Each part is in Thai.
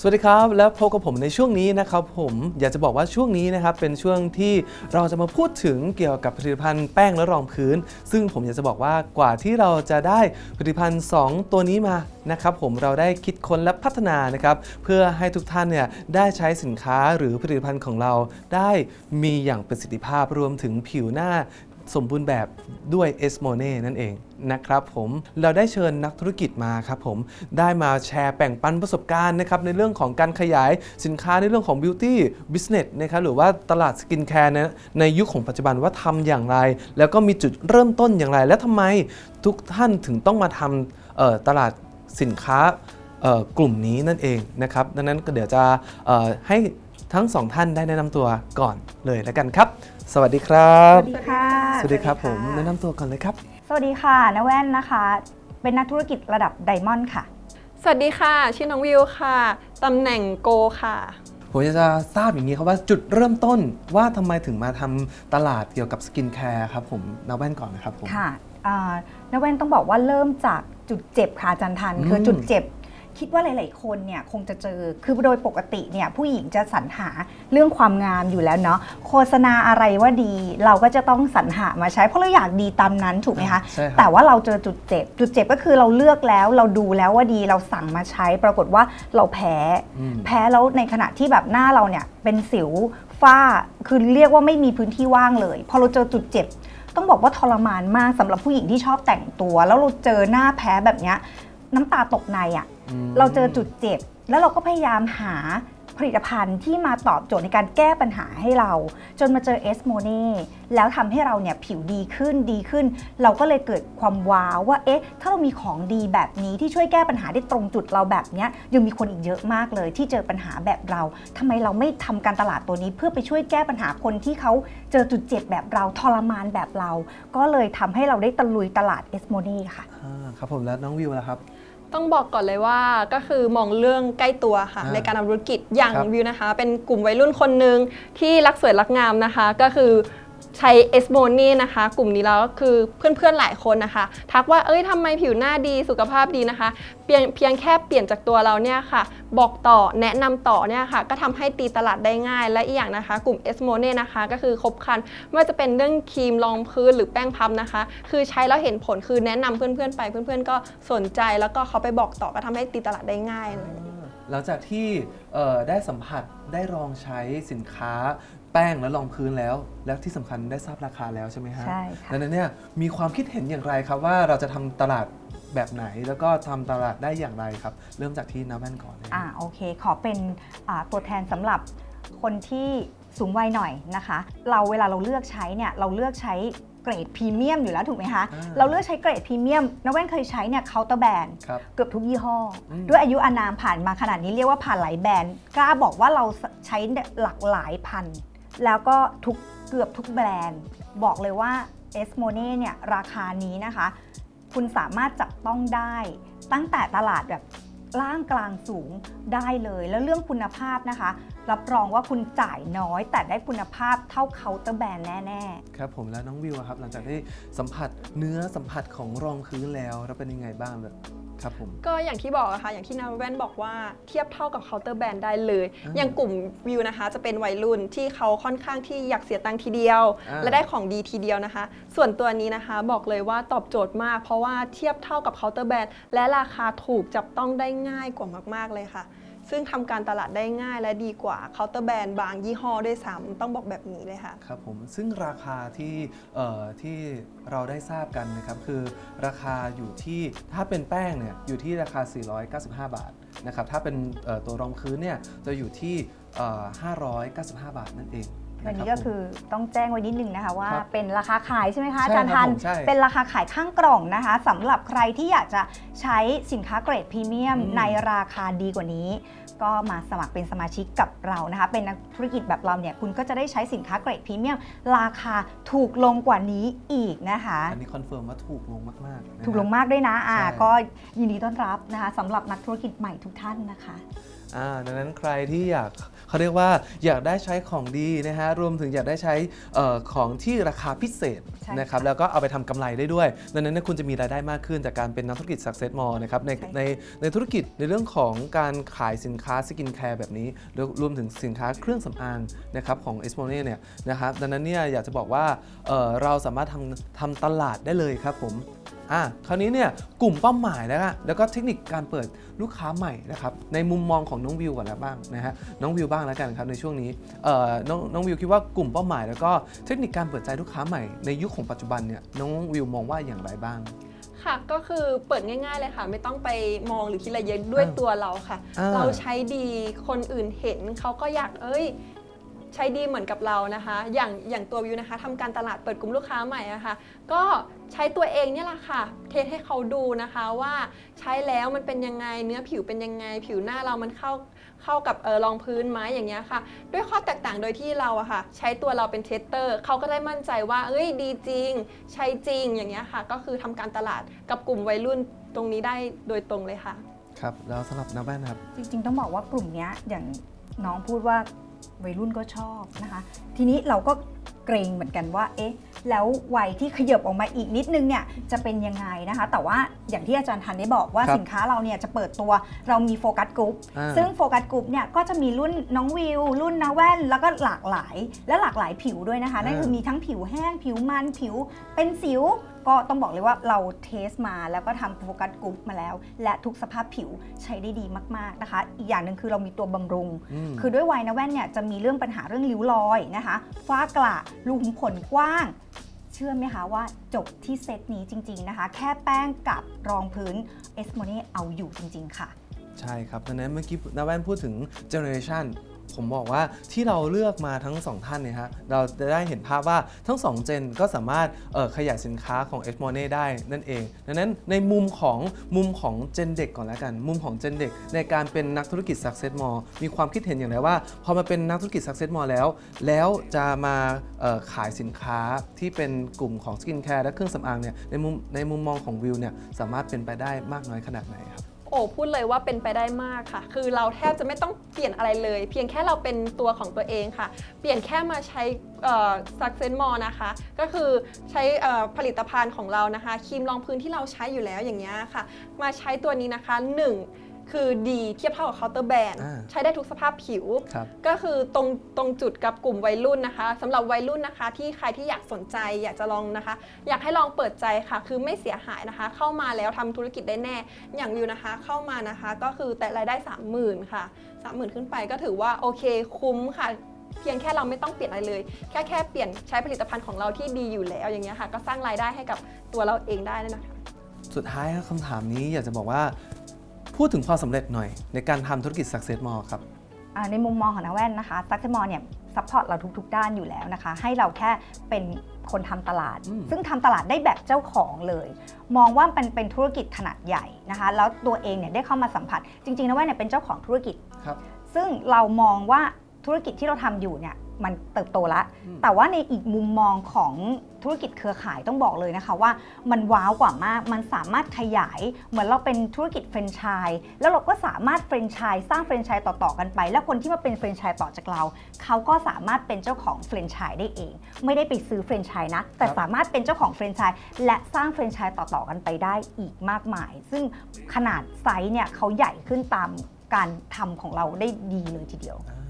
สวัสดีครับแล้วพบกับผมในช่วงนี้นะครับผมอยากจะบอกว่าช่วงนี้นะครับเป็นช่วงที่เราจะมาพูดถึงเกี่ยวกับผลิตภัณฑ์แป้งและรองพื้น ซึ่งผมอยากจะบอกว่ากว่าที่เราจะได้ผลิตภัณฑ์ 2 ตัวนี้มานะครับผมเราได้คิดค้นและพัฒนานะครับเพื่อให้ทุกท่านเนี่ยได้ใช้สินค้าหรือผลิตภัณฑ์ของเราได้มีอย่างประสิทธิภาพรวมถึงผิวหน้า สมบูรณ์แบบด้วยเอสโมเน่นั่นเองนะครับผมเราได้เชิญนักธุรกิจมาครับผมได้มาแชร์แบ่งปันประสบการณ์นะครับในเรื่องของการขยายสินค้าในเรื่องของ Beauty Business นะครับหรือว่าตลาดสกินแคร์นะในยุคของปัจจุบันว่าทำอย่างไร แล้วก็มีจุดเริ่มต้นอย่างไร และทำไมทุกท่านถึงต้องมาทำตลาดสินค้ากลุ่มนี้นั่นเองนะครับดังนั้นก็เดี๋ยวจะให้ทั้งสองท่านได้แนะนำตัวก่อนเลยแล้วกันครับ สวัสดีครับ สวัสดีค่ะ สวัสดีครับผมแนะนำตัวก่อนเลยครับ สวัสดีค่ะนแว่นนะคะ เป็นนักธุรกิจระดับไดมอนด์ค่ะ สวัสดีค่ะ ชื่อน้องวิวค่ะ ตำแหน่งโกค่ะ ผมอยากจะทราบอย่างนี้ครับว่าจุดเริ่มต้นว่าทำไมถึงมาทำตลาดเกี่ยวกับสกินแคร์ครับผมนักแว่นก่อนนะครับผม ค่ะอ่านแว่นต้องบอกว่าเริ่มจากจุดเจ็บค่ะอาจันทันอืมคือจุดเจ็บ คิดว่าหลาย ๆ คนเนี่ยคงจะเจอ คือโดยปกติเนี่ยผู้หญิงจะสรรหาเรื่องความงามอยู่แล้วเนาะ โฆษณาอะไรว่าดี เราก็จะต้องสรรหามาใช้ เพราะเราอยากดีตามนั้นถูกไหมคะ ใช่ครับ แต่ว่าเราเจอจุดเจ็บ จุดเจ็บก็คือเราเลือกแล้ว เราดูแล้วว่าดี เราสั่งมาใช้ ปรากฏว่าเราแพ้ อืม แพ้แล้วในขณะที่แบบหน้าเราเนี่ยเป็นสิวฝ้า คือเรียกว่าไม่มีพื้นที่ว่างเลย พอเราเจอจุดเจ็บ ต้องบอกว่าทรมานมากสำหรับผู้หญิงที่ชอบแต่งตัว แล้วเราเจอหน้าแพ้แบบเนี้ยน้ำตาตกในอะ่ะม เราเจอจุดเจ็บ แล้วเราก็พยายามหาผลิตภัณฑ์ที่มาตอบโจทย์ในการแก้ปัญหาให้เรา จนมาเจอเอสโมเน่แล้วทำให้เราเนี่ยผิวดีขึ้นดีขึ้น เราก็เลยเกิดความว้าวว่าเอ๊ะ ถ้าเรามีของดีแบบนี้ที่ช่วยแก้ปัญหาได้ตรงจุดเราแบบเนี้ยยังมีคนอีกเยอะมากเลย ที่เจอปัญหาแบบเราทำไมเราไม่ทำการตลาดตัวนี้ เพื่อไปช่วยแก้ปัญหาคนที่เขาเจอจุดเจ็บแบบเราทรมานแบบเรา ก็เลยทำให้เราได้ตะลุยตลาดเอสโมเน่ค่ะอ่าครับผมแล้วน้องวิวล่ะครับ ต้องบอกก่อนเลยว่าก็คือมองเรื่องใกล้ตัวค่ะอ่าในการทำธุรกิจอย่างครับวิวนะคะ เป็นกลุ่มวัยรุ่นคนหนึ่งที่รักสวยรักงามนะคะ ก็คือ ใช้เอสโมนี่นะคะ กลุ่มนี้แล้วก็คือเพื่อนๆหลายคนนะคะ ทักว่าเอ้ยทำไมผิวหน้าดีสุขภาพดีนะคะเพียงเพียงแค่เปลี่ยนจากตัวเราเนี่ยค่ะ บอกต่อแนะนำต่อเนี่ยค่ะ ก็ทำให้ตีตลาดได้ง่าย และอีกอย่างนะคะ กลุ่มเอสโมเน่นะคะ ก็คือครบครันไม่ว่าจะเป็นเรื่องครีมรองพื้นหรือแป้งพับนะคะ คือใช้แล้วเห็นผลคือแนะนำเพื่อนๆไปเพื่อนๆ ก็สนใจแล้วก็เขาไปบอกต่อก็ทำให้ตีตลาดได้ง่ายเลยหลังจากที่ได้สัมผัสได้ลองใช้สินค้า แป้งและรองพื้นแล้ว แล้วที่สำคัญได้ทราบราคาแล้วใช่ไหมฮะใช่ค่ะ ดังนั้นเนี่ยมีความคิดเห็นอย่างไรครับว่าเราจะทำตลาดแบบไหน แล้วก็ทำตลาดได้อย่างไรครับ เริ่มจากที่น้าแว่นก่อนเลยอ่าโอเค ขอเป็นอ่าตัวแทนสำหรับคนที่สูงวัยหน่อยนะคะ เราเวลาเราเลือกใช้เนี่ยเราเลือกใช้เกรดพรีเมียมอยู่แล้วถูกไหมคะ อ่าเราเลือกใช้เกรดพรีเมียมนแว่นเคยใช้เนี่ยเคาน์เตอร์แบรนด์ครับ เกือบทุกยี่ห้ออม ด้วยอายุอานามผ่านมาขนาดนี้เรียกว่าผ่านหลายแบรนด์กล้าบอกว่าเราใช้หลากหลายพัน แล้วก็ทุกเกือบทุกแบรนด์ บอกเลยว่าเอสโมเน่เนี่ยราคานี้นะคะ คุณสามารถจับต้องได้ตั้งแต่ตลาดแบบล่างกลางสูงได้เลย แล้วเรื่องคุณภาพนะคะ รับรองว่าคุณจ่ายน้อย แต่ได้คุณภาพเท่าเคาน์เตอร์แบรนด์แน่ๆ ครับผมแล้วน้องวิวอะครับ หลังจากได้สัมผัสเนื้อสัมผัสของรองพื้นแล้วแล้วเป็นยังไงบ้างแบบ ครับผม ก็อย่างที่บอกอะค่ะ อย่างที่นาแว่นบอกว่าเทียบเท่ากับเคาน์เตอร์แบรนด์ได้เลย อ่าอย่างกลุ่มวิวนะคะ จะเป็นวัยรุ่นที่เขาค่อนข้างที่อยากเสียตังค์ทีเดียว อ่า และได้ของดีทีเดียวนะคะ ส่วนตัวนี้นะคะบอกเลยว่าตอบโจทย์มาก เพราะว่าเทียบเท่ากับเคาน์เตอร์แบรนด์และราคาถูกจับต้องได้ง่ายกว่ามาก ๆเลยค่ะ ซึ่งทำการตลาดได้ง่ายและดีกว่าเคาน์เตอร์แบรนด์บางยี่ห้อด้วยซ้ำต้องบอกแบบนี้เลยค่ะ ครับผมซึ่งราคาที่เอ่อที่เราได้ทราบกันนะครับคือราคาอยู่ที่ถ้าเป็นแป้งเนี่ยอยู่ที่ราคา 495 บาทนะครับถ้าเป็นเอ่อตัวรองพื้นเนี่ยจะอยู่ที่เอ่อ595 บาทนั่นเอง ๆอันนะนี้รัก็บผมคือต้องแจ้งไว้นิดนึงนะคะว่าครับเป็นราคาขายใช่ไหมคะใช่อาจารย์ครัทับนผมใช่เป็นราคาขายข้างกล่องนะคะสำหรับใครที่อยากจะใช้สินค้าเกรดพรีเมียมอืม ในราคาดีกว่านี้ ก็มาสมัครเป็นสมาชิกกับเรานะคะ เป็นนักธุรกิจแบบเราเนี่ยคุณก็จะได้ใช้สินค้าเกรดพรีเมียมราคาถูกลงกว่านี้อีกนะคะ อันนี้คอนเฟิร์มว่าถูกลงมากๆนะถูกลงครับมากด้วยนะอ่าใช่ ก็ยินดีต้อนรับนะคะสำหรับนักธุรกิจใหม่ทุกท่านนะคะ อ่าดังนั้นใครที่อยากเขาเรียกว่าอยากได้ใช้ของดีนะฮะรวมถึงอยากได้ใช้เออของที่ราคาพิเศษใช่นะครับค่ะแล้วก็เอาไปทำกำไรได้ด้วย ดังนั้นเนยคุณจะมีรายได้มากขึ้นจากการเป็นนักธุรกิจ Success More นะครับในใช่ในในธุรกิจในเรื่องของการขายสินค้าสกินแคร์แบบนี้แล้วรวมถึงสินค้าเครื่องสำอางนะครับของ e s p o n e เนี่ยนะครับดังนั้นเนี่ยอยากจะบอกว่าเอ่อเราสามารถทำทำตลาดได้เลยครับผมอะคราวนี้เนี่ยกลุ่มเป้าหมายนะฮะแล้วก็เทคนิคการเปิดลูกค้าใหม่นะครับในมุมมองของน้องวิวก่อนแล้วบ้างนะฮะน้องวิวบ้างแล้วกันครับในช่วงนี้เอ่อน้องน้องวิวคิดว่ากลุ่มเป้าหมาย แล้วก็เทคนิคการเปิดใจลูกค้าใหม่ในยุคของปัจจุบันเนี่ยน้องวิวมองว่าอย่างไรบ้างค่ะก็คือเปิดง่ายๆเลยค่ะ ไม่ต้องไปมองหรือคิดอะไรเยอะด้วยอ่าตัวเราค่ะอ่าเราใช้ดีคนอื่นเห็นเขาก็อยากเอ้ย ใช้ดีเหมือนกับเรานะคะ อย่างอย่างตัววิวนะคะทำการตลาดเปิดกลุ่มลูกค้าใหม่อะค่ะก็ใช้ตัวเองเนี่ยแหละค่ะ เทสให้เขาดูนะคะว่าใช้แล้วมันเป็นยังไง เนื้อผิวเป็นยังไง ผิวหน้าเรามันเข้าเข้ากับเออรองพื้นไหมอย่างเงี้ยค่ะ ด้วยข้อแตกต่างโดยที่เราอะค่ะ ใช้ตัวเราเป็นเทสเตอร์เขาก็ได้มั่นใจว่าเอ้ยดีจริง ใช้จริงอย่างเงี้ยค่ะ ก็คือทำการตลาดกับกลุ่มวัยรุ่นตรงนี้ได้โดยตรงเลยค่ะ ครับแล้วสำหรับน้าแว่นครับ จริงๆ ต้องบอกว่ากลุ่มเนี้ยอย่างน้องพูดว่า วัยรุ่นก็ชอบนะคะ ทีนี้เราก็เกรงเหมือนกันว่า เอ๊ะ แล้ววัยที่ขยับออกมาอีกนิดนึงเนี่ยจะเป็นยังไงนะคะ แต่ว่าอย่างที่อาจารย์ทันได้บอกว่าครับสินค้าเราเนี่ยจะเปิดตัวเรามีโฟกัสกลุ่มอ่า ซึ่งโฟกัสกลุ่มเนี่ยก็จะมีรุ่นน้องวิว รุ่นนาแว่น แล้วก็หลากหลายและหลากหลายผิวด้วยนะคะ นั่นคือมีทั้งผิวแห้งผิวมันผิวเป็นสิว ก็ต้องบอกเลยว่าเราเทสมาแล้วก็ทำโฟกัสกลุ่มมาแล้ว และทุกสภาพผิวใช้ได้ดีมากๆนะคะ อีกอย่างหนึ่งคือเรามีตัวบำรุง อืม คือด้วยวัยนะแว่นเนี่ยจะมีเรื่องปัญหาเรื่องริ้วรอยนะคะ ฝ้ากระรูขุมขนกว้าง เชื่อไหมคะว่าจบที่เซตนี้จริง ๆนะคะ แค่แป้งกับรองพื้นเอสโมเน่เอาอยู่จริง ๆ ค่ะ ใช่ครับดังนั้นเมื่อกี้นาแว่นพูดถึงเจเนอเรชัน ผมบอกว่าที่เราเลือกมาทั้งสองท่านเนี่ยฮะเราจะได้เห็นภาพว่าทั้งสองเจนก็สามารถขยายสินค้าของ e x m o n e ได้นั่นเอง ดังนั้นในมุมของมุมของเจนเด็กก่อนแล้วกัน มุมของเจนเด็กในการเป็นนักธุรกิจ Success More มีความคิดเห็นอย่างไรว่า พอมาเป็นนักธุรกิจ Success More แล้ว แล้วจะมาขายสินค้าที่เป็นกลุ่มของสกินแคร์และเครื่องสำอางเนี่ยในมุมในมุมมองของวิวเนี่ยสามารถเป็นไปได้มากน้อยขนาดไหนครับ โอ้พูดเลยว่าเป็นไปได้มากค่ะ คือเราแทบจะไม่ต้องเปลี่ยนอะไรเลย เพียงแค่เราเป็นตัวของตัวเองค่ะ เปลี่ยนแค่มาใช้เอ่อ Success More นะคะ ก็คือใช้ผลิตภัณฑ์ของเรานะคะครีมรองพื้นที่เราใช้อยู่แล้วอย่างเงี้ยค่ะ มาใช้ตัวนี้นะคะ 1 คือดีเทียบเท่ากับเคาน์เตอร์แบรนด์อ่าใช้ได้ทุกสภาพผิว ครับ ก็คือตรงตรงจุดกับกลุ่มวัยรุ่นนะคะสำหรับวัยรุ่นนะคะ ที่ใครที่อยากสนใจอยากจะลองนะคะ อยากให้ลองเปิดใจค่ะ คือไม่เสียหายนะคะ เข้ามาแล้วทำธุรกิจได้แน่ อย่างวิวนะคะ เข้ามานะคะ ก็คือแต่รายได้ 30,000 ค่ะ 30,000 ขึ้นไปก็ถือว่าโอเคคุ้มค่ะ เพียงแค่เราไม่ต้องเปลี่ยนอะไรเลย แค่แค่เปลี่ยนใช้ผลิตภัณฑ์ของเราที่ดีอยู่แล้วอย่างเงี้ยค่ะ ก็สร้างรายได้ให้กับตัวเราเองได้ด้วยนะคะ สุดท้ายครับคำถามนี้อยากจะบอกว่า พูดถึงความสำเร็จหน่อย ในการทำธุรกิจ Success More ครับอ่าในมุมมองของนาแว่นนะคะซักเซมอเนี่ยซัพพอร์ตเราทุก ๆ ด้านอยู่แล้วนะคะ ให้เราแค่เป็นคนทำตลาดอืมซึ่งทำตลาดได้แบบเจ้าของเลย มองว่ามันเป็นธุรกิจขนาดใหญ่นะคะ แล้วตัวเองเนี่ยได้เข้ามาสัมผัส จริงๆนะแว่นเนี่ยเป็นเจ้าของธุรกิจครับซึ่งเรามองว่าธุรกิจที่เราทำอยู่เนี่ยมันเติบโตละอืมแต่ว่าในอีกมุมมองของ ธุรกิจเครือข่ายต้องบอกเลยนะคะว่ามันว้าวกว่ามาก มันสามารถขยาย เหมือนเราเป็นธุรกิจแฟรนไชส์แล้วเราก็สามารถแฟรนไชส์สร้างแฟรนไชส์ต่อๆกันไป แล้วคนที่มาเป็นแฟรนไชส์ต่อจากเรา เขาก็สามารถเป็นเจ้าของแฟรนไชส์ได้เอง ไม่ได้ไปซื้อแฟรนไชส์นะ แต่สามารถเป็นเจ้าของแฟรนไชส์และสร้างแฟรนไชส์ต่อๆกันไปได้อีกมากมาย ซึ่งขนาดไซส์เนี่ยเขาใหญ่ขึ้นตามการทำของเราได้ดีเลยทีเดียวอ่า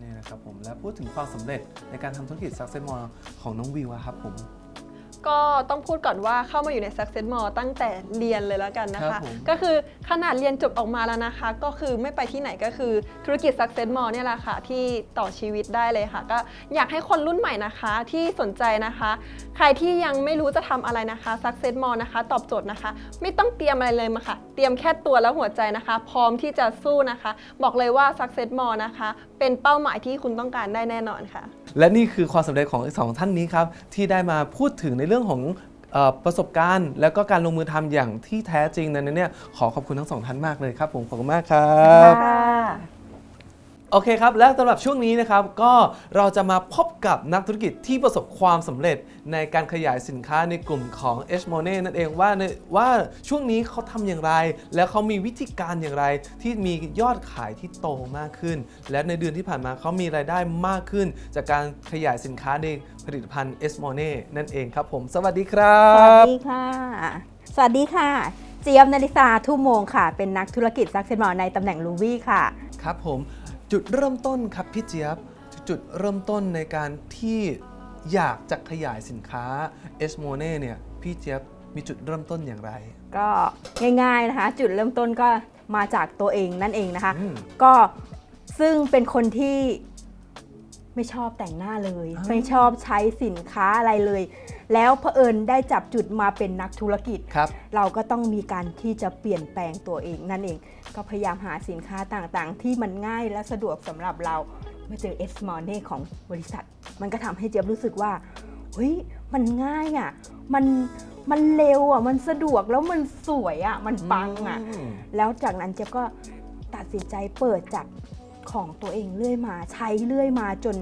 นี่นะครับผมและพูดถึงความสำเร็จในการทำธุรกิจ Success More ของน้องวิวอะครับผม ก็ต้องพูดก่อนว่าเข้ามาอยู่ใน Success More ตั้งแต่เรียนเลยแล้วกันนะครัคะ บผม ก็คือขนาดเรียนจบออกมาแล้วนะคะ ก็คือไม่ไปที่ไหนก็คือธุรกิจ Success More เนี่ยแหละค่ะ ที่ต่อชีวิตได้เลยค่ะ ก็อยากให้คนรุ่นใหม่นะคะที่สนใจนะคะ ใครที่ยังไม่รู้จะทำอะไรนะคะ Success More นะคะ ตอบโจทย์นะคะ ไม่ต้องเตรียมอะไรเลยมาค่ะ เตรียมแค่ตัวและหัวใจนะคะ พร้อมที่จะสู้นะคะ บอกเลยว่า Success More นะคะ เป็นเป้าหมายที่คุณต้องการได้แน่นอนค่ะ และนี่คือความสำเร็จของสองท่านนี้ครับ ที่ได้มาพูดถึงในเรื่องื่องของอประสบการณ์ แล้วก็การลงมือทำอย่างที่แท้จริงนั้นเนี่ยขอขอบคุณทั้งสองท่านมากเลยครับผมขอบคุณมากครับค่ะ โอเคครับ และสำหรับช่วงนี้นะครับ ก็เราจะมาพบกับนักธุรกิจที่ประสบความสำเร็จในการขยายสินค้าในกลุ่มของ h m o n e นั่นเองว่าในว่าช่วงนี้เขาทำอย่างไร แล้วเขามีวิธีการอย่างไร ที่มียอดขายที่โตมากขึ้น และในเดือนที่ผ่านมาเขามีรายได้มากขึ้น จากการขยายสินค้าในผลิตภัณฑ์ h m o n e นั่นเองครับผม สวัสดีครัสวัสบ ดีค่ะ สวัสดีค่ะ เจี๊ยบนาริสาทุ่มโมงค่ะ เป็นนักธุรกิจซักเซนมอในตำแหน่งลูวี่ค่ะ ครับผม จุดเริ่มต้นครับพี่เจี๊ยบ จุดเริ่มต้นในการที่อยากจะขยายสินค้า s m o n e เนี่ยพี่เจี๊ยบมีจุดเริ่มต้นอย่างไร ก็ง่ายๆนะคะ จุดเริ่มต้นก็มาจากตัวเองนั่นเองนะคะ อืม ก็ซึ่งเป็นคนที่ ไม่ชอบแต่งหน้าเลยอ้าวไม่ชอบใช้สินค้าอะไรเลย แล้วเผอิญได้จับจุดมาเป็นนักธุรกิจครับเราก็ต้องมีการที่จะเปลี่ยนแปลงตัวเองนั่นเอง ก็พยายามหาสินค้าต่างๆ ที่มันง่ายและสะดวกสำหรับเรามาเจอ S m o n e ของบริษัท มันก็ทำให้เจี๊ยบรู้สึกว่าเฮ้ยมันง่ายอะมันมันเร็วอะมันสะดวกแล้วมันสวยอะมันปังอะมแล้วจากนั้นเจี๊ยบก็ตัดสินใจเปิดจาก ของตัวเองเรื่อยมาใช้เรื่อยมาจน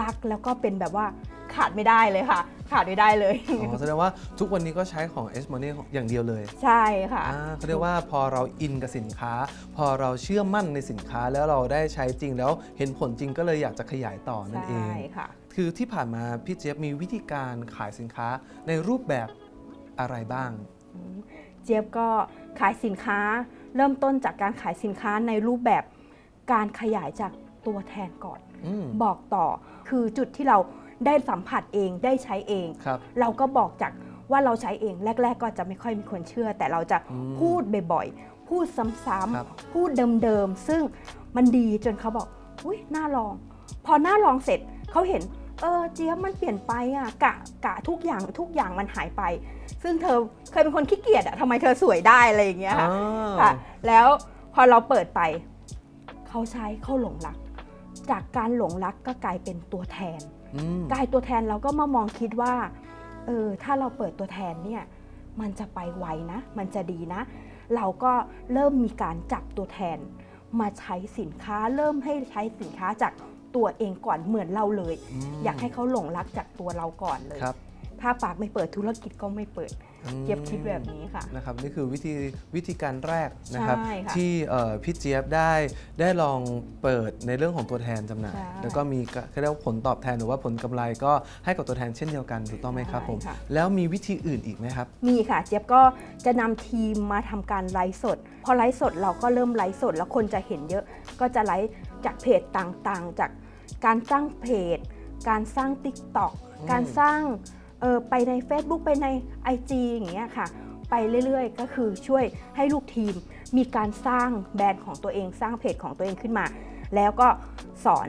รักแล้วก็เป็นแบบว่าขาดไม่ได้เลยค่ะ ขาดไม่ได้เลยอ๋อแสดงว่าทุกวันนี้ก็ใช้ของ s m o n e อย่างเดียวเลย ใช่ค่ะอ่าเขาเรียกว่าพอเราอินกับสินค้า พอเราเชื่อมั่นในสินค้าแล้วเราได้ใช้จริงแล้วเห็นผลจริงก็เลยอยากจะขยายต่อนั่นเองใช่ค่ะคือที่ผ่านมาพี่เจี๊ยบมีวิธีการขายสินค้าในรูปแบบอะไรบ้าง เจี๊ยบก็ขายสินค้า เริ่มต้นจากการขายสินค้าในรูปแบบ การขยายจากตัวแทนก่อน อืม บอกต่อคือจุดที่เราได้สัมผัสเองได้ใช้เอง ครับ เราก็บอกจากว่าเราใช้เองแรก ๆ ก็จะไม่ค่อยมีคนเชื่อ แต่เราจะอืมพูดบ่อยๆ พูดซ้ครับำๆพูดเดิมๆ ซึ่งมันดีจนเขาบอกอุ้ยน่าลอง พอน่าลองเสร็จเขาเห็น เออเจี๊ยบมันเปลี่ยนไปอะกะกะทุกอย่างทุกอย่างมันหายไป ซึ่งเธอเคยเป็นคนขี้เกียจอะทำไมเธอสวยได้อะไรอย่างเงี้ยค่ะ อ่า ค่ะแล้วพอเราเปิดไป เขาใช้เขาหลงรัก จากการหลงรักก็กลายเป็นตัวแทนอืมกลายตัวแทนเราก็มามองคิดว่าเออถ้าเราเปิดตัวแทนเนี่ยมันจะไปไวนะ มันจะดีนะ เราก็เริ่มมีการจับตัวแทน มาใช้สินค้าเริ่มให้ใช้สินค้าจากตัวเองก่อนเหมือนเราเลยมอยากให้เขาหลงรักจากตัวเราก่อนเลยครับ ถ้าปากไม่เปิดธุรกิจก็ไม่เปิดอืมเจี๊ยบคิดแบบนี้ค่ะนะครับนี่คือวิธีวิธีการแรกนะครับใช่ค่ะที่เอ่อพี่เจี๊ยบได้ได้ลองเปิดในเรื่องของตัวแทนจำหน่ายใช่แล้วก็มีก็เรียกว่าผลตอบแทนหรือว่าผลกำไรก็ให้กับตัวแทนเช่นเดียวกันถูกต้องไหมครับผมใช่ค่ะแล้วมีวิธีอื่นอีกไหมครับ มีค่ะเจี๊ยบก็จะนำทีมมาทำการไลฟ์สด พอไลฟ์สดเราก็เริ่มไลฟ์สด แล้วคนจะเห็นเยอะก็จะไลฟ์จากเพจต่างๆ จากการสร้างเพจ การสร้าง TikTok อืมการสร้าง เออไปใน Facebook ไปใน IG อย่างเงี้ยค่ะ ไปเรื่อยๆ ก็คือช่วยให้ลูกทีมมีการสร้างแบรนด์ของตัวเองสร้างเพจของตัวเองขึ้นมา แล้วก็สอน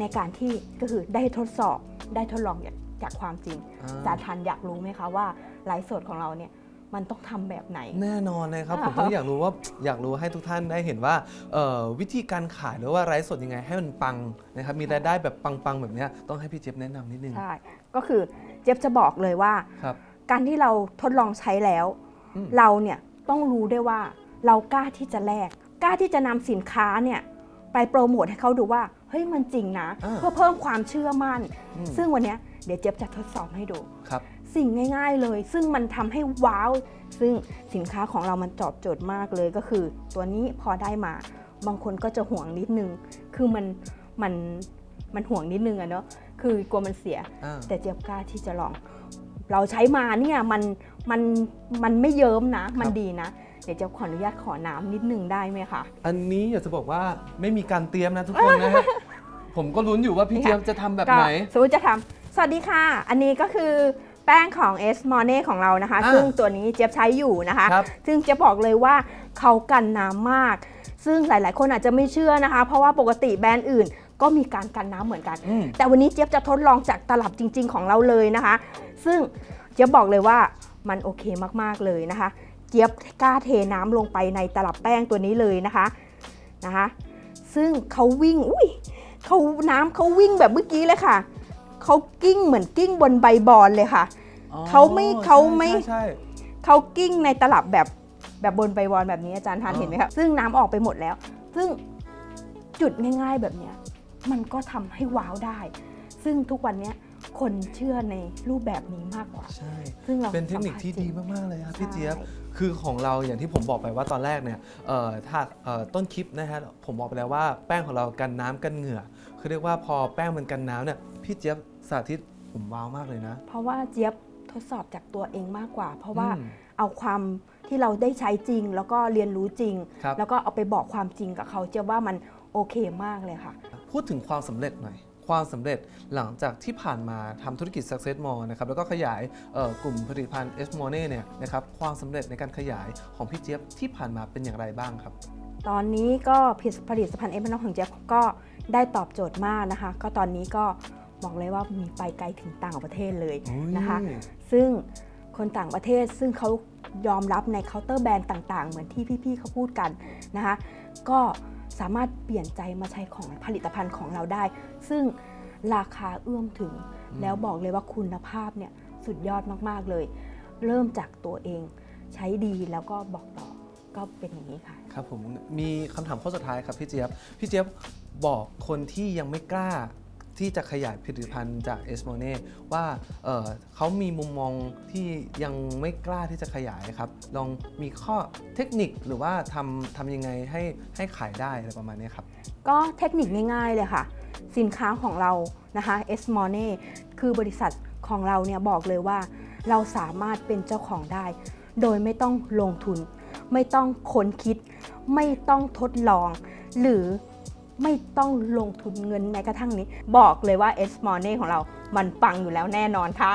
ในการที่ก็คือได้ทดสอบได้ทดลองจากจากความจริงอ่าจารย์ทันอยากรู้ไหมคะว่าไลฟ์สดของเราเนี่ยมันต้องทำแบบไหน แน่นอนเลยครับ ผมก็อยากรู้ว่าอยากรู้ให้ทุกท่านได้เห็นว่าเอ่อวิธีการขายหรือว่าไลฟ์สดยังไงให้มันปังนะครับมีรายได้แบบปังๆแบบเนี้ยต้องให้พี่เจี๊ยบแนะนำนิดนึงใช่ก็คือ เจี๊ยบจะบอกเลยว่า ครับ การที่เราทดลองใช้แล้ว อืม เราเนี่ยต้องรู้ด้วยว่าเรากล้าที่จะแลกกล้าที่จะนำสินค้าเนี่ยไปโปรโมทให้เขาดูว่าเฮ้ยมันจริงนะ อ่า เพื่อเพิ่มความเชื่อมั่น อืมซึ่งวันเนี้ยเดี๋ยวเจี๊ยบจะทดสอบให้ดู ครับ สิ่งง่ายๆเลย ซึ่งมันทำให้ว้าว ซึ่งสินค้าของเรามันตอบโจทย์มากเลยก็คือ ตัวนี้พอได้มา บางคนก็จะห่วงนิดนึง คือมันมันมันห่วงนิดนึงอะเนาะ คือกลัวมันเสีย อ่าแต่เจี๊ยบกล้าที่จะลอง เราใช้มาเนี่ยมันมันมันไม่เยิ้มนะ มันดีนะ เดี๋ยวเจะขออนุญาตขอน้ำนิดนึงได้ไหมคะ อันนี้อยากจะบอกว่าไม่มีการเตรียมนะทุกคนนะฮะ ผมก็ลุ้นอยู่ว่าพี่เจี๊ยบจะทำแบบก็ไหนสมมติจะทำสวัสดีค่ะ อันนี้ก็คือแป้งของ S m o n e ของเรานะคะ อ่าซึ่งตัวนี้เจี๊ยบใช้อยู่นะคะ ครับซึ่งเจะบอกเลยว่าเขากันน้ำมาก ซึ่งหลาย ๆ คนอาจจะไม่เชื่อนะคะ เพราะว่าปกติแบรนด์อื่น ก็มีการกันน้ำเหมือนกันอืมแต่วันนี้เจี๊ยบจะทดลองจากตลับจริง ๆ ของเราเลยนะคะ ซึ่งเจี๊ยบบอกเลยว่ามันโอเคมากๆเลยนะคะ เจี๊ยบกล้าเทน้ำลงไปในตลับแป้งตัวนี้เลยนะคะนะคะ ซึ่งเขาวิ่งอุ้ยเขาน้ำเขาวิ่งแบบเมื่อกี้เลยค่ะเขากิ้งเหมือนกิ้งบนใบบอลเลยค่ะอ๋อเขาไม่เขาไม่ใช่ใช่เขากิ้งในตลับแบบแบบบนใบบอลแบบนี้อาจารย์ทานอ๋อเห็นไหมครับซึ่งน้ำออกไปหมดแล้ว ซึ่งจุดง่ายๆแบบเนี้ย มันก็ทำให้ว้าวได้ ซึ่งทุกวันเนี้ยคนเชื่อในรูปแบบนี้มากกว่า ใช่ ซึ่งเราเป็นเทคนิคที่สัมผัสจริดีงมาก ๆ เลยครับพี่ใช่เจี๊ยบ คือของเราอย่างที่ผมบอกไปว่าตอนแรกเนี่ยเอ่อถ้าเอ่อต้นคลิปนะฮะผมบอกไปแล้วว่าแป้งของเรากันน้ำกันเหงื่อ คือเรียกว่าพอแป้งมันกันน้ำเนี่ยพี่เจี๊ยบสาธิตผมว้าวมากเลยนะ เพราะว่าเจี๊ยบทดสอบจากตัวเองมากกว่า เพราะว่าอืมเอาความที่เราได้ใช้จริง แล้วก็เรียนรู้จริงครับแล้วก็เอาไปบอกความจริงกับเขาเจี๊ยบว่ามันโอเคมากเลยค่ะ พูดถึงความสำเร็จหน่อย ความสำเร็จหลังจากที่ผ่านมาทำธุรกิจ Success Mall นะครับแล้วก็ขยายเอ่อกลุ่มผลิตภัณฑ์ S m o n e เนี่ยนะครับความสำเร็จในการขยายของพี่เจี๊ยบที่ผ่านมาเป็นอย่างไรบ้างครับ ตอนนี้ก็ผลิตผลิตภัณฑ์เอ็มนของเจี๊ยบก็ได้ตอบโจทย์มากนะคะ ก็ตอนนี้ก็บอกเลยว่ามีไปไกลถึงต่างประเทศเลยนะคะ ซึ่งคนต่างประเทศซึ่งเขายอมรับในเคาน์เตอร์แบรนด์ต่าง ๆ เหมือนที่พี่ๆเขาพูดกันนะคะ ก็ สามารถเปลี่ยนใจมาใช้ของผลิตภัณฑ์ของเราได้ ซึ่งราคาเอื้อมถึง แล้วบอกเลยว่าคุณภาพเนี่ยสุดยอดมากๆเลย เริ่มจากตัวเองใช้ดีแล้วก็บอกต่อก็เป็นอย่างนี้ค่ะ ครับผมมีคำถามข้อสุดท้ายครับพี่เจี๊ยบพี่เจี๊ยบบอกคนที่ยังไม่กล้า ที่จะขยายผลิตภัณฑ์จาก e s m o n e ว่าเอ่อเขามีมุมมองที่ยังไม่กล้าที่จะขยายครับ ลองมีข้อเทคนิคหรือว่าทำทำยังไงให้ให้ขายได้อะไรประมาณนี้ครับ ก็เทคนิคง่ายๆเลยค่ะ สินค้าของเรานะคะ S m o n e คือบริษัทของเราเนี่ยบอกเลยว่า เราสามารถเป็นเจ้าของได้ โดยไม่ต้องลงทุน ไม่ต้องค้นคิด ไม่ต้องทดลอง หรือ ไม่ต้องลงทุนเงินแม้กระทั่งนี้ บอกเลยว่า S m o n e ของเรา มันปังอยู่แล้วแน่นอนค่ะ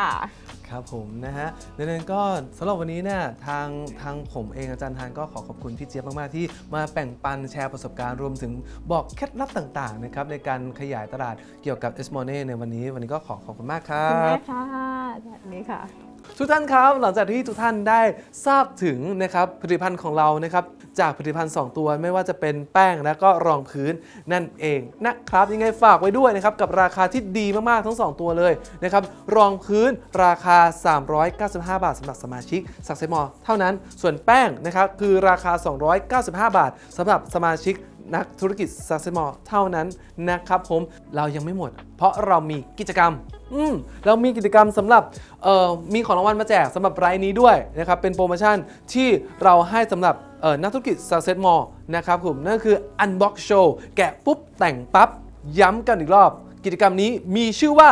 ครับผมนะฮะดังนั้นก็สำหรับวันนี้เนี่ยทางทางผมเองอาจารย์ทานก็ขอขอบคุณพี่เจี๊ยบมาก ๆ ที่มาแบ่งปันแชร์ประสบการณ์รวมถึงบอกเคล็ดลับต่าง ๆ นะครับ ในการขยายตลาดเกี่ยวกับ e s m o n e ในวันนี้ วันนี้ก็ขอขอบคุณมากครัขอบคุณบมากค่ะแบบนี้ค่ะ ทุกท่านครับหลังจากที่ทุกท่านได้ทราบถึงนะครับผลิตภัณฑ์ของเรานะครับจากผลิตภัณฑ์ 2 ตัวไม่ว่าจะเป็นแป้งและก็รองพื้นนั่นเองนะครับยังไงฝากไว้ด้วยนะครับกับราคาที่ดีมากๆทั้ง 2 ตัวเลยนะครับรองพื้นราคา 395 บาทสำหรับสมาชิกสักเซมอเท่านั้นส่วนแป้งนะครับคือราคา 295 บาทสำหรับสมาชิก นักธุรกิจ Success Mall เท่านั้นนะครับผมเรายังไม่หมด เพราะเรามีกิจกรรมอืมเรามีกิจกรรมสำหรับเอ่อมีของรางวัลมาแจกสำหรับรายนี้ด้วยนะครับเป็นโปรโมชั่นที่เราให้สำหรับเอ่อนักธุรกิจ Success Mall นะครับผมนั่นคือ Unbox Show แกะปุ๊บแต่งปั๊บย้ำกันอีกรอบ กิจกรรมนี้มีชื่อว่า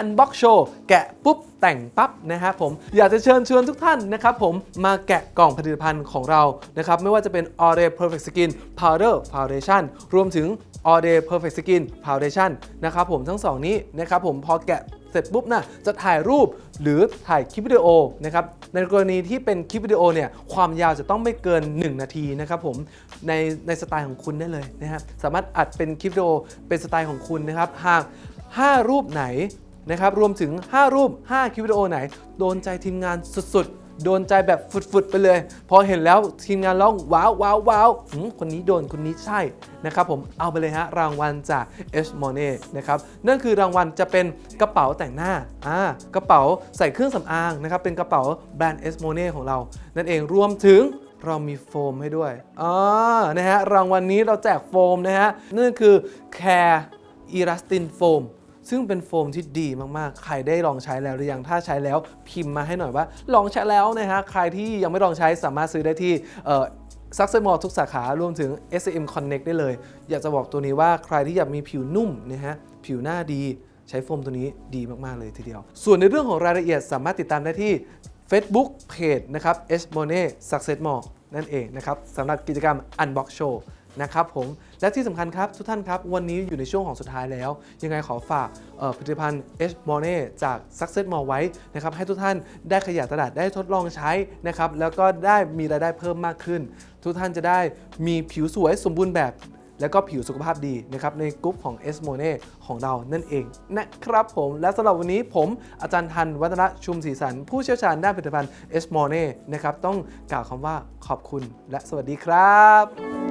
Unbox Show แกะปุ๊บแต่งปั๊บนะครับผมอยากจะเชิญชวนทุกท่านนะครับผมมาแกะกล่องผลิตภัณฑ์ของเรานะครับไม่ว่าจะเป็น All Day Perfect Skin Powder Foundation รวมถึง All Day Perfect Skin Foundation นะครับผมทั้งสองนี้นะครับผมพอแกะเสร็จปุ๊บนะจะถ่ายรูปหรือถ่ายคลิปวิดีโอนะครับในกรณีที่เป็นคลิปวิดีโอเนี่ยความยาวจะต้องไม่เกิน 1 นาทีนะครับผมในในสไตล์ของคุณได้เลยนะครับสามารถอัดเป็นคลิปวิดีโอเป็นสไตล์ของคุณนะครับหาก5รูปไหน นะครับรวมถึง 5 รูป 5 คลิปวิดีโอไหน โดนใจทีมงานสุดๆ โดนใจแบบฝุดๆ ไปเลย พอเห็นแล้วทีมงานร้องว้าวว้าวว้าวคนนี้โดนคนนี้ใช่นะครับผมเอาไปเลยฮะรางวัลจาก S m o n e นะครับนั่นคือรางวัลจะเป็นกระเป๋าแต่งหน้าอ่ากระเป๋าใส่เครื่องสำอางนะครับเป็นกระเป๋าแบรนด์ S m o n e ของเรา นั่นเองรวมถึงเรามีโฟมให้ด้วยอ๋อนะฮะรางวัลนนี้เราแจกโฟมนะฮะนั่นคือ Care Elastin Foam ซึ่งเป็นโฟมที่ดีมากๆ ใครได้ลองใช้แล้วหรือยัง ถ้าใช้แล้วพิมพ์มาให้หน่อยว่า ลองใช้แล้วนะฮะ ใครที่ยังไม่ลองใช้สามารถซื้อได้ที่ซักเซมอลทุกสาขารวมถึง SM Connect ได้เลย อยากจะบอกตัวนี้ว่าใครที่อยากมีผิวนุ่มนะฮะ ผิวหน้าดีใช้โฟมตัวนี้ดีมากๆเลยทีเดียว ส่วนในเรื่องของรายละเอียดสามารถติดตามได้ที่ Facebook Page นะครับ S m o n e Success Mall นั่นเองนะครับสำหรับกิจกรรม Unbox Show นะครับผมและที่สำคัญครับทุกท่านครับ วันนี้อยู่ในช่วงของสุดท้ายแล้ว ยังไงขอฝากผลิตภัณฑ์ S m o n e จาก Success Mall ไว้นะครับให้ทุกท่านได้ขยายตลาดได้ทดลองใช้นะครับแล้วก็ได้มีรายได้เพิ่มมากขึ้น ทุกท่านจะได้มีผิวสวยสมบูรณ์แบบแล้วก็ผิวสุขภาพดีนะครับในกลุ่มของ S m o n e ของเรานั่นเองนะครับผมและสำหรับวันนี้ผมอาจารย์ทันวัฒนชุมศรีสัน ผู้เชี่ยวชาญด้านผลิตภัณฑ์ S m o n e นะครับต้องกล่าวคำว่าขอบคุณและสวัสดีครับ